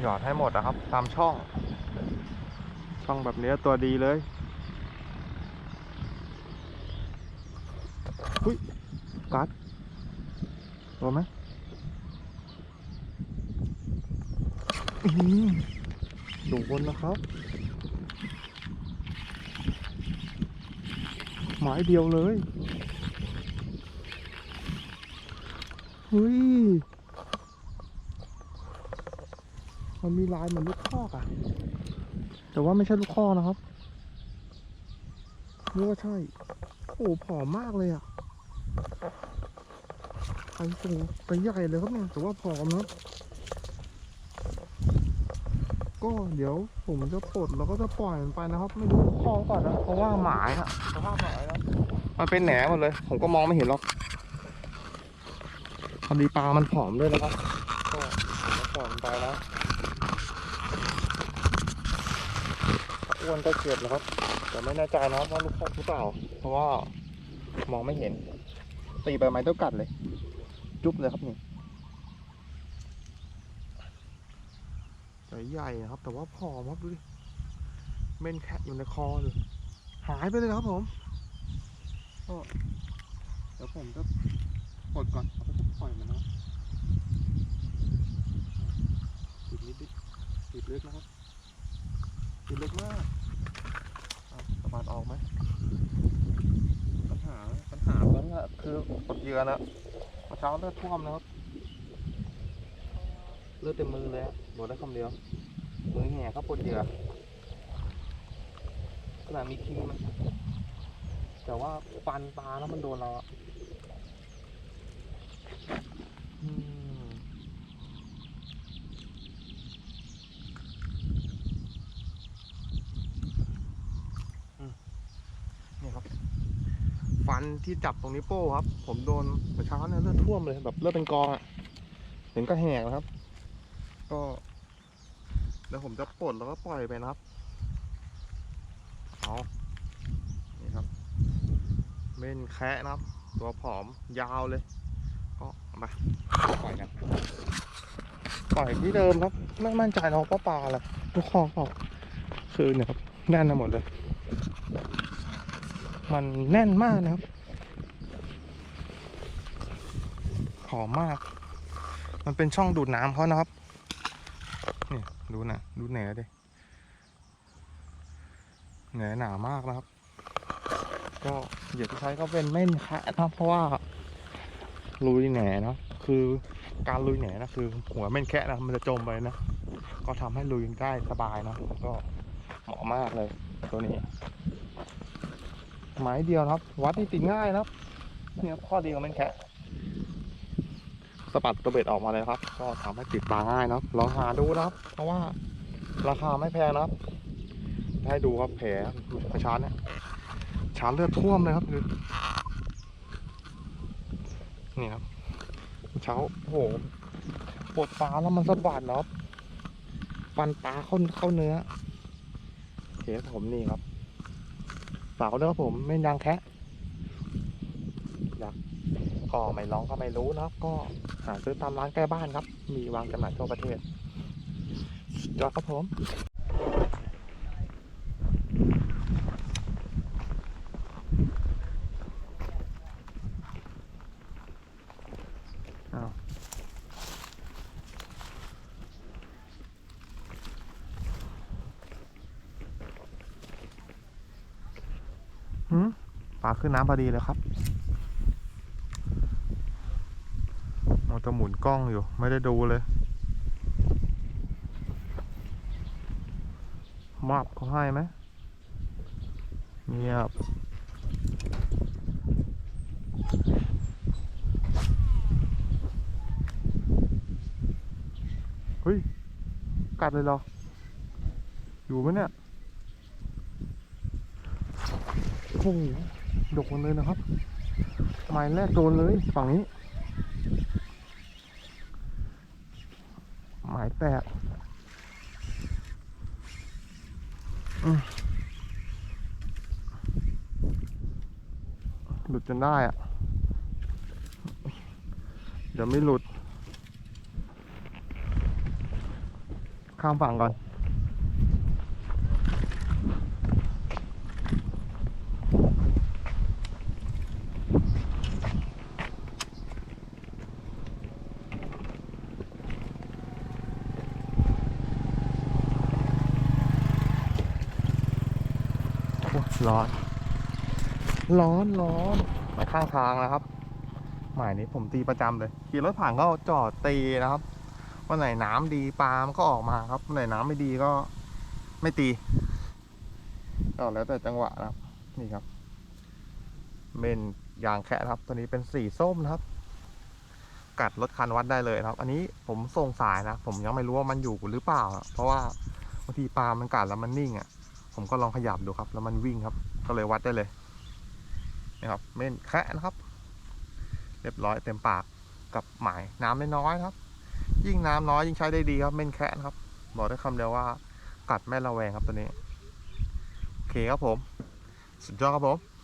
หยอดให้หมดนะครับ ตามช่อง ช่องแบบเนี้ยตัวดีเลยอุ้ยกัดโดนไหมอื้อหือโดนนะครับ หมายเดียวเลยเฮ้ย มันมีลายเหมือนลูกคอกอะแต่ว่าไม่ใช่ลูกคอกนะครับนึกว่าใช่ โอ้ผอมมากเลยอะไปสูงไปใหญ่เลยครับเนี่ยแต่ว่าผอมนะก็เดี๋ยวผมจะปลดแล้วก็จะปล่อยมันไปนะครับ ไม่รู้คอกก่อนนะเพราะว่าหมายอะสภาพหมายนะมันเป็นแหนหมดเลย ผมก็มองไม่เห็นหรอกพอดีปลามันผอมด้วยนะครับก็ผมจะปล่อยมันไปแล้ว อ้วนก็เก็บนะครับ แต่ไม่แน่ใจนะครับว่าลูกคอกหรือเปล่า เพราะว่ามองไม่เห็น ตีไปไม้เท่ากัดเลย จุ๊บเลยครับนี่ตัวใหญ่นะครับ แต่ว่าผอมครับดูดิเม่นแคะอยู่ในคอเลยหายไปเลยครับผมก็เดี๋ยวผมจะปลดก่อนแล้วก็จะปล่อยมันนะติดนิดนิดติดลึกนะครับติดลึกมาก อะสะบัดออกไหมปัญหาปัญหาตอนนี้อะคือปดเยื่อนะเมื่อเช้าเลือดท่วมนะครับเลือดเต็มมือเลยอะบอกได้คำเดียวมือแห่ครับปวดเยื่อขนาดมีครีมแต่ว่าฟันปลาแล้วมันโดนเราอะอืม นี่ครับ ฟันที่จับตรงนี้วโป้ครับ ผมโดนเมื่อเช้าเนี่ยเลือดท่วมเลยแบบเลือดเป็นกองอะ่ะเห็นก็แหกนะครับ ก็เดี๋ยวผมจะปลดแล้วก็ปล่อยไปนะครับเอานี่ครับเม่นแคะนะครับ ตัวผอมยาวเลย ก็มาปล่อยกันปล่อยที่เดิมครับ ไม่มั่นใจเราปลาปลาอะไรทุกข้อเปล่าคือเนี่ยครับแน่นไปหมดเลย มันแน่นมากนะครับ หอมมาก มันเป็นช่องดูดน้ำเขานะครับ นี่ดูนะดูแหนดิแหนหนามากนะครับ ก็เหยียบที่ใช้ก็เป็นเม่นแคะนะเพราะว่าลุยแหนเนาะคือการลุยแหนนะคือ หัวเม่นแคะนะมันจะจมไปนะ ก็ทำให้ลุยได้สบายเนะก็เหมาะมากเลยตัวนี้ หมายเดียวครับ วัดนี่ติดง่ายนะครับเนี่ยข้อดีของมันแค่สะบัดตัวเบ็ดออกมาเลยครับ ก็ทำให้ติดปลาง่ายนะครับลองหาดูนะครับ เพราะว่าราคาไม่แพงนะครับ ให้ดูครับแผลกระชานเนี่ยชานเลือดท่วมเลยครับคือนี่ครับ เช้าโอ้โหปวดปลาแล้วมันสะบัดนะครับฟันปลาเข้าเข้าเนื้อโอเคผมนี่ครับ ฝากไว้ด้วยครับผมไม่ยางแคะอยากก็ไม่ลองก็ไม่รู้นะครับ ก็หาซื้อตามร้านใกล้บ้านครับ มีวางจำหน่ายทั่วประเทศสุดยอดครับผมอ้าวหืมปลาขึ้นน้ำพอดีเลยครับมันจะหมุนกล้องอยู่ ไม่ได้ดูเลยมับเขาให้ไหมเงียบเฮ้ย กัดเลยเหรอ อยู่ไหมเนี่ย โอ้ ดกมันเลยนะครับหมายแรกโดนเลยฝั่งนี้หมายแตกหลุดจนได้อะเดี๋ยวไม่หลุด ข้ามฝั่งก่อน โอ้ ร้อน ร้อนร้อนมาข้างทางนะครับ หมายนี้ผมตีประจำเลยขี่รถผ่านก็จอดตีนะครับวันไหนน้ำดีปลามันก็ออกมาครับวันไหนน้ำไม่ดีก็ไม่ตีก็แล้วแต่จังหวะนะครับ นี่ครับเมนยางแคะครับ ตัวนี้เป็นสีส้มนะครับ กัดรถคันวัดได้เลยครับ อันนี้ผมส่งสายนะ ผมยังไม่รู้ว่ามันอยู่หรือเปล่าอะเพราะว่าบางทีปลามันกัดแล้วมันนิ่งอะ ผมก็ลองขยับดูครับ แล้วมันวิ่งครับ ก็เลยวัดได้เลยนะครับเม่นแคะนะครับ เรียบร้อยเต็มปากกับหมายน้ำน้อยๆครับ ยิ่งน้ำน้อยยิ่งใช้ได้ดีครับเม่นแคะนะครับ บอกได้คำเดียวว่ากัดแม่ระแวงครับตัวนี้ โอเคครับผม สุดยอดครับผม